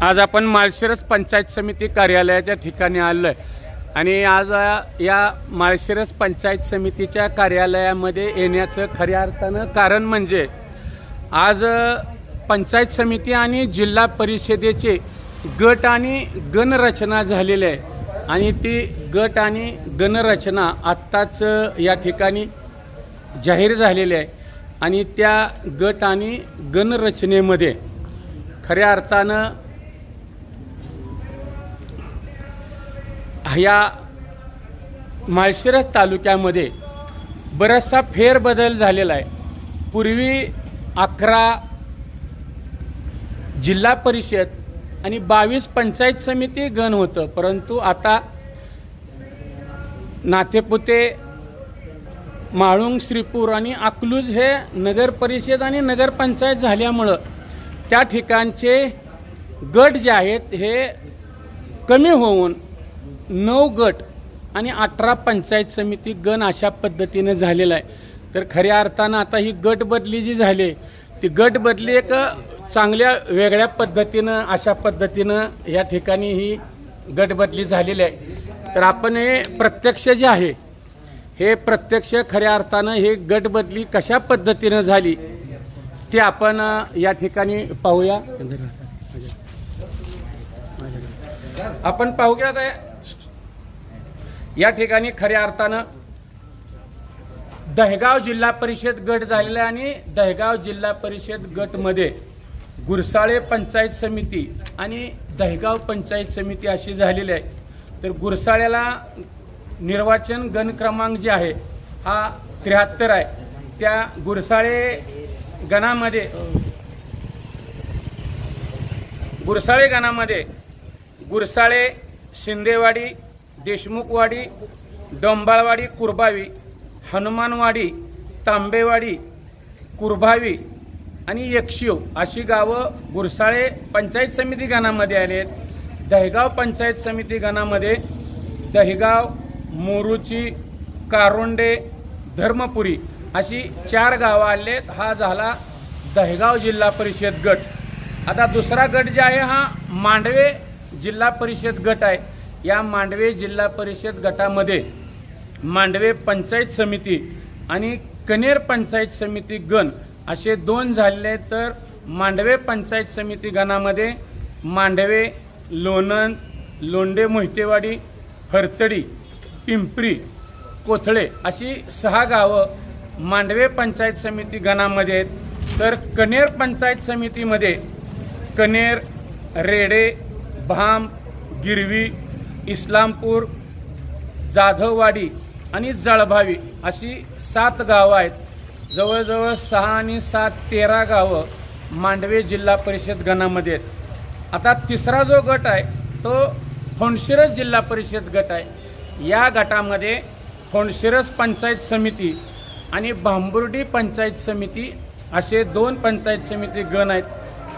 आज आपण माळशिरस पंचायत समिती कार्यालयाच्या ठिकाणी आलो आहे आणि आज या माळशिरस पंचायत समितीच्या कार्यालयामध्ये येण्याचं खऱ्या अर्थानं कारण म्हणजे आज पंचायत समिती आणि जिल्हा परिषदेचे गट आणि गणरचना झालेली आहे आणि ती गट आणि गणरचना आत्ताच या ठिकाणी जाहीर झालेली आहे. आणि त्या गट आणि गणरचनेमध्ये खऱ्या अर्थानं ह्या माळशिरस तालुक्यामध्ये बराचसा फेरबदल झालेला आहे. पूर्वी अकरा जिल्हा परिषद आणि बावीस पंचायत समिती गण होतं परंतु आता नातेपुते माळुंग श्रीपूर आणि अकलूज हे नगर परिषद आणि नगरपंचायत झाल्यामुळं त्या ठिकाणचे गट जे आहेत हे कमी होऊन नऊ गट आणि अठरा पंचायत समिती गण अशा पद्धतीनं झालेला आहे. तर खऱ्या अर्थानं आता ही गट बदली जी झाली ती गट बदली एक चांगल्या वेगळ्या पद्धतीनं अशा पद्धतीनं या ठिकाणी ही गट बदली झालेली आहे. तर आपण हे प्रत्यक्ष जे आहे हे प्रत्यक्ष खऱ्या अर्थानं हे गट बदली कशा पद्धतीनं झाली ते आपण या ठिकाणी पाहूया. आपण पाहूया आता या ठिकाणी खऱ्या अर्थानं दहगाव जिल्हा परिषद गट झालेला आहे आणि दहगाव जिल्हा परिषद गटमध्ये गुरसाळे पंचायत समिती आणि दहगाव पंचायत समिती अशी झालेली आहे. तर गुरसाळ्याला निर्वाचन गण क्रमांक जे आहे हा त्र्याहत्तर आहे. त्या गुरसाळे गणामध्ये गुरसाळे गणामध्ये गुरसाळे शिंदेवाडी देशमुखवाडी डोंबाळवाडी कुरबावी हनुमानवाडी तांबेवाडी कुरभावी आणि एकशिव अशी गावं गुरसाळे पंचायत समिती गणामध्ये आले आहेत दहेगाव पंचायत समिती गणामध्ये दहेगाव मोरूची कारोंडे धर्मपुरी अशी चार गावं आले आहेत हा झाला दहेगाव जिल्हा परिषद गट. आता दुसरा गट जे आहे हा मांडवे जिल्हा परिषद गट आहे. या मांडवे जिल्हा परिषद गटामध्ये मांडवे पंचायत समिती आणि कनेर पंचायत समिती गण असे दोन झाले तर मांडवे पंचायत समिती गणामध्ये मांडवे लोणंद लोंडे मोहितेवाडी फरतडी पिंपरी कोथळे अशी सहा गावं मांडवे पंचायत समिती गणामध्ये आहेत. तर कनेर पंचायत समितीमध्ये कनेर रेडे भाम गिरवी इस्लामपूर जाधववाडी आणि जळभावी अशी सात गावं आहेत. जवळजवळ सहा आणि सात तेरा गावं मांडवे जिल्हा परिषद गणामध्ये आहेत. आता तिसरा जो गट आहे तो फोंडशिरस जिल्हा परिषद गट आहे. या गटामध्ये फोंडशिरस पंचायत समिती आणि भांबुर्डी पंचायत समिती असे दोन पंचायत समिती गण आहेत.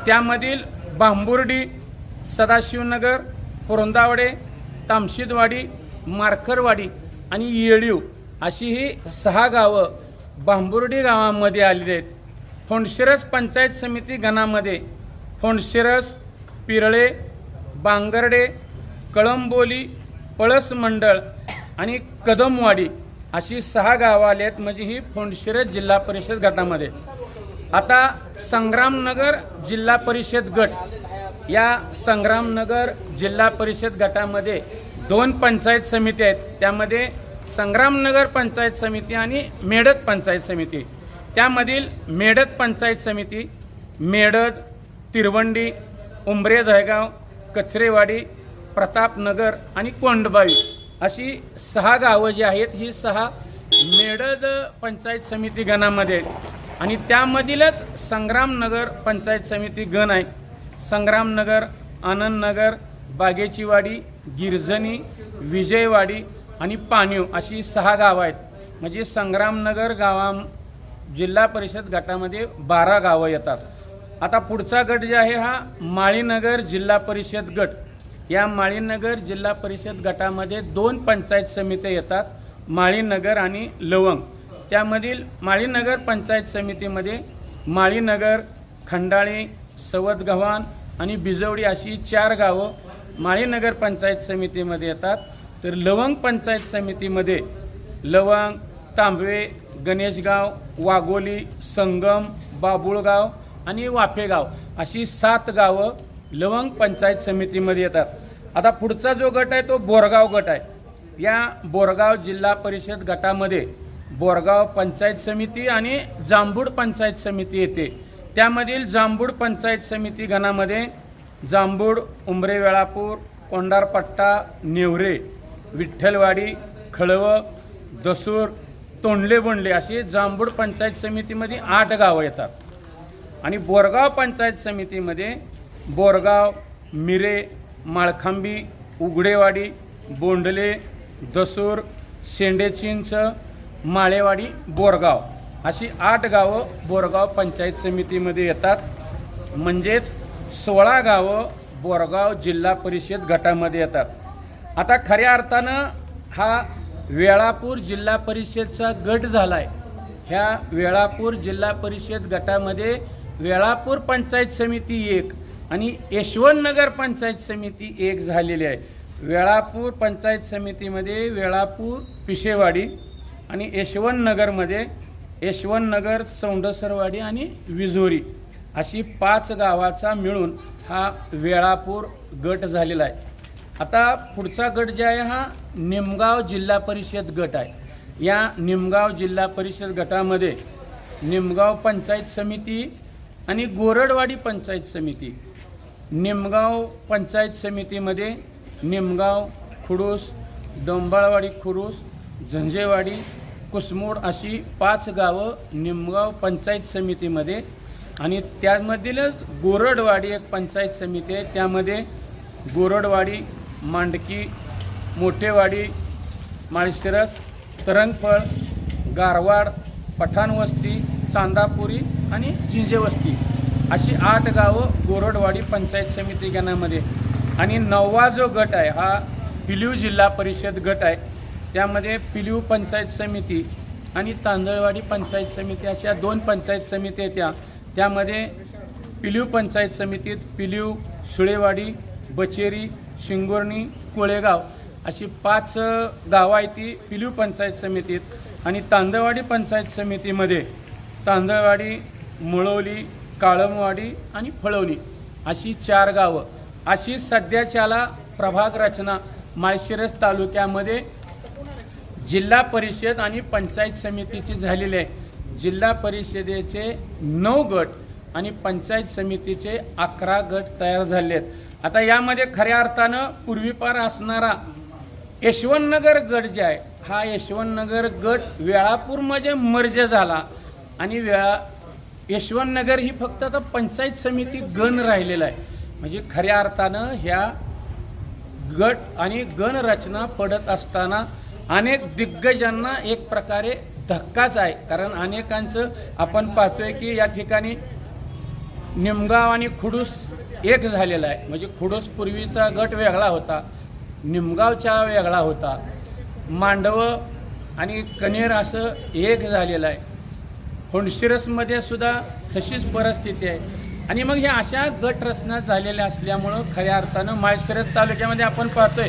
त्यामधील भांबुर्डी सदाशिवनगर पुरंदावडे तामशीदवाडी मारकरवाडी आणि येळीव अशी ही सहा गावं बांबुर्डी गावामध्ये आलेली आहेत. फोंडशिरस पंचायत समिती गणामध्ये फोंडशिरस पिरळे बांगर्डे कळंबोली पळस मंडळ आणि कदमवाडी अशी सहा गावं आली आहेत म्हणजे ही फोंडशिरस जिल्हा परिषद गटामध्ये. आता संग्रामनगर जिल्हा परिषद गट या संग्रामनगर जिल्हा परिषद गटामध्ये दोन पंचायत समिती आहेत. त्यामध्ये संग्रामनगर पंचायत समिती आणि मेडत पंचायत समिती. त्यामधील मेडत पंचायत समिती मेडद तिरवंडी उंबरे दहगाव कचरेवाडी प्रतापनगर आणि कोंडबावी अशी सहा गावं जी आहेत ही सहा मेडद पंचायत समिती गणामध्ये आहेत. आणि त्यामधीलच संग्रामनगर पंचायत समिती गण आहे. संग्रामनगर आनंदनगर बागेचीवाडी गिरजणी विजयवाडी आणि पाणीव अशी सहा गावं आहेत. म्हणजे संग्रामनगर गावा जिल्हा परिषद गटामध्ये बारा गावं येतात. आता पुढचा गट जे आहे हा माळीनगर जिल्हा परिषद गट. या माळीनगर जिल्हा परिषद गटामध्ये दोन पंचायत समित्या येतात माळीनगर आणि लवंग. त्यामधील माळीनगर पंचायत समितीमध्ये माळीनगर खंडाळी सवतगव्हाण आणि बिजवडी अशी चार गावं माळीनगर पंचायत समितीमध्ये येतात. तर लवंग पंचायत समितीमध्ये लवंग तांबवे गणेशगाव वाघोली संगम बाबुळगाव आणि वाफेगाव अशी सात गावं लवंग पंचायत समितीमध्ये येतात. आता पुढचा जो गट आहे तो बोरगाव गट आहे. या बोरगाव जिल्हा परिषद गटामध्ये बोरगाव पंचायत समिती आणि जांभूड पंचायत समिती येते. त्यामधील जांभूड पंचायत समिती गणामध्ये जांभूड उमरे वेळापूर कोंडारपट्टा नेवरे विठ्ठलवाडी खळवं दसूर तोंडले बोंडले अशी जांभूड पंचायत समितीमध्ये आठ गावं येतात. आणि बोरगाव पंचायत समितीमध्ये बोरगाव मिरे माळखांबी उघडेवाडी बोंडले दसूर शेंडेचिंच माळेवाडी बोरगाव. अशी आठ गावं बोरगाव पंचायत समितीमध्ये येतात. म्हणजेच सोळा गावं बोरगाव जिल्हा परिषद गटामध्ये येतात. आता खऱ्या अर्थानं हा वेळापूर जिल्हा परिषदचा गट झाला आहे ह्या वेळापूर जिल्हा परिषद गटामध्ये वेळापूर पंचायत समिती एक आणि यशवंतनगर पंचायत समिती एक झालेली आहे. वेळापूर पंचायत समितीमध्ये वेळापूर पिशेवाडी आणि यशवंतनगरमध्ये यशवंतनगर चौंडसरवाडी आणि विझोरी अशी पाच गावाचा मिळून हा वेळापूर गट झालेला आहे. आता पुढचा गट जे आहे हा निमगाव जिल्हा परिषद गट आहे. या निमगाव जिल्हा परिषद गटामध्ये निमगाव पंचायत समिती आणि गोरडवाडी पंचायत समिती निमगाव पंचायत समितीमध्ये निमगाव खुडूस डोंबाळवाडी खुडूस झंजेवाडी कुसमोड अशी पाच गावं निमगाव पंचायत समितीमध्ये आणि त्यामधीलच गोरडवाडी एक पंचायत समिती आहे. त्यामध्ये गोरडवाडी मांडकी मोठेवाडी माळशिरस तरंगफळ गारवाड पठाणवस्ती चांदापुरी आणि चिंजेवस्ती अशी आठ गावं गोरडवाडी पंचायत समिती गणामध्ये. आणि नववा जो गट आहे हा पिलीव जिल्हा परिषद गट आहे. त्यामध्ये पिलिव पंचायत समिती आणि तांदळवाडी पंचायत समिती अशा दोन पंचायत समिती येत्या त्यामध्ये पिलिव पंचायत समितीत पिलिव सुळेवाडी बचेरी शिंगोर्णी कोळेगाव अशी पाच गावं आहेत ती पिलिव पंचायत समितीत. आणि तांदळवाडी पंचायत समितीमध्ये तांदळवाडी मुळवली काळमवाडी आणि फळवली अशी चार गावं. अशी सध्याच्याला प्रभाग रचना माळशिरस तालुक्यामध्ये जिल्हा परिषद आणि पंचायत समितीची झालेली आहे. जिल्हा परिषदेचे नऊ गट आणि पंचायत समितीचे अकरा गट तयार झाले आहेत. आता यामध्ये खऱ्या अर्थानं पूर्वीपार असणारा यशवंतनगर गट जे आहे हा यशवंतनगर गट वेळापूरमध्ये मर्ज झाला आणि वेळा यशवंतनगर ही फक्त आता पंचायत समिती गण राहिलेला आहे. म्हणजे खऱ्या अर्थानं ह्या गट आणि गण रचना पडत असताना अनेक दिग्गजांना एक प्रकारे धक्काच आहे. कारण अनेकांचं आपण पाहतोय की या ठिकाणी निमगाव आणि खुडूस एक झालेला आहे. म्हणजे खुडूस पूर्वीचा गट वेगळा होता निमगावचा वेगळा होता. मांडवं आणि कनेर असं एक झालेलं आहे. होंडशिरसमध्ये सुद्धा तशीच परिस्थिती आहे. आणि मग ह्या अशा गटरचना झालेल्या असल्यामुळं खऱ्या अर्थानं माळशिरस तालुक्यामध्ये आपण पाहतोय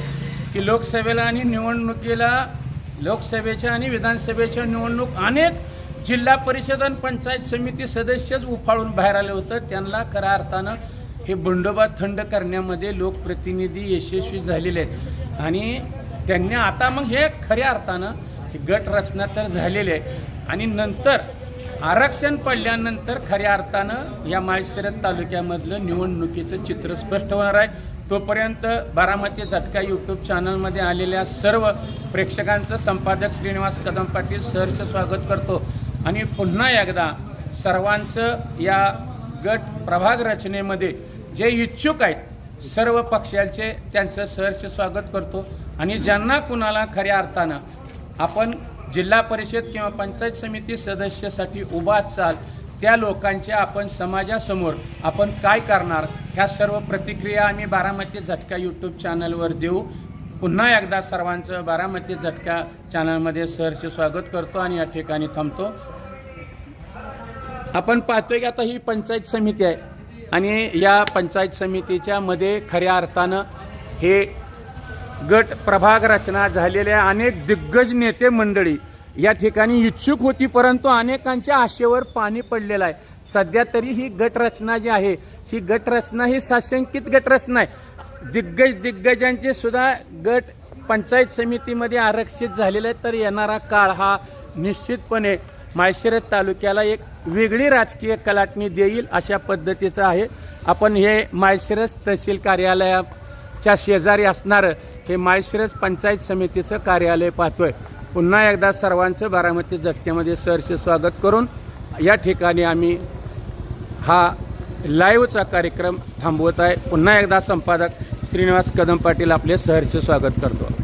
की लोकसभेला आणि निवडणुकीला लोकसभेच्या आणि विधानसभेच्या निवडणूक अनेक जिल्हा परिषद आणि पंचायत समिती सदस्यच उफाळून बाहेर आले होतं. त्यांना खऱ्या अर्थानं हे बंडोबा थंड करण्यामध्ये लोकप्रतिनिधी यशस्वी झालेले आहेत. आणि त्यांनी आता मग हे खऱ्या अर्थानं हे गट रचना तर झालेली आहे आणि नंतर आरक्षण पडल्यानंतर खऱ्या अर्थानं या माळशिरत तालुक्यामधलं निवडणुकीचं चित्र स्पष्ट होणार आहे. तोपर्यंत बारामती झटका यूट्यूब चॅनलमध्ये आलेल्या सर्व प्रेक्षकांचं संपादक श्रीनिवास कदम पाटील सहर्ष स्वागत करतो. आणि पुन्हा एकदा सर्वांचं या गट प्रभाग रचनेमध्ये जे इच्छुक आहेत सर्व पक्षांचे त्यांचं सहर्ष स्वागत करतो. आणि ज्यांना कुणाला खऱ्या अर्थानं आपण जिल्हा परिषद किंवा पंचायत समिती सदस्यासाठी उभा असाल त्या लोकांच्या आपण समाजासमोर आपण काय करणार ह्या सर्व प्रतिक्रिया आम्ही बारामती झटका यूट्यूब चॅनलवर देऊ. पुन्हा एकदा सर्वांचं बारामती झटका चॅनलमध्ये सरचे स्वागत करतो आणि या ठिकाणी थांबतो. आपण पाहतोय की आता ही पंचायत समिती आहे आणि या पंचायत समितीच्या मध्ये खऱ्या अर्थानं हे गट प्रभाग रचना झालेल्या अनेक दिग्गज नेते मंडळी या ठिकाणी इच्छुक होती परंतु अनेकांच्या आशेवर पाणी पडलेलं आहे. सध्या तरी ही गटरचना जी आहे ही गटरचना ही साशंकित गटरचना आहे. दिग्गज दिग्गजांचे सुद्धा गट पंचायत समितीमध्ये आरक्षित झालेले आहेत तर येणारा काळ हा निश्चितपणे माळशिरस तालुक्याला एक वेगळी राजकीय कलाटणी देईल अशा पद्धतीचं आहे. आपण हे माळशिरस तहसील कार्यालयाच्या शेजारी असणारं हे माळशिरस पंचायत समितीचं कार्यालय पाहतोय. पुन्हा एकदा सर्वांचं बारामती झटक्यामध्ये सरचे स्वागत करून या ठिकाणी आम्ही हा लाईव्हचा कार्यक्रम थांबवत आहे. पुन्हा एकदा संपादक श्रीनिवास कदम पाटील आपले सहरचे स्वागत करतो.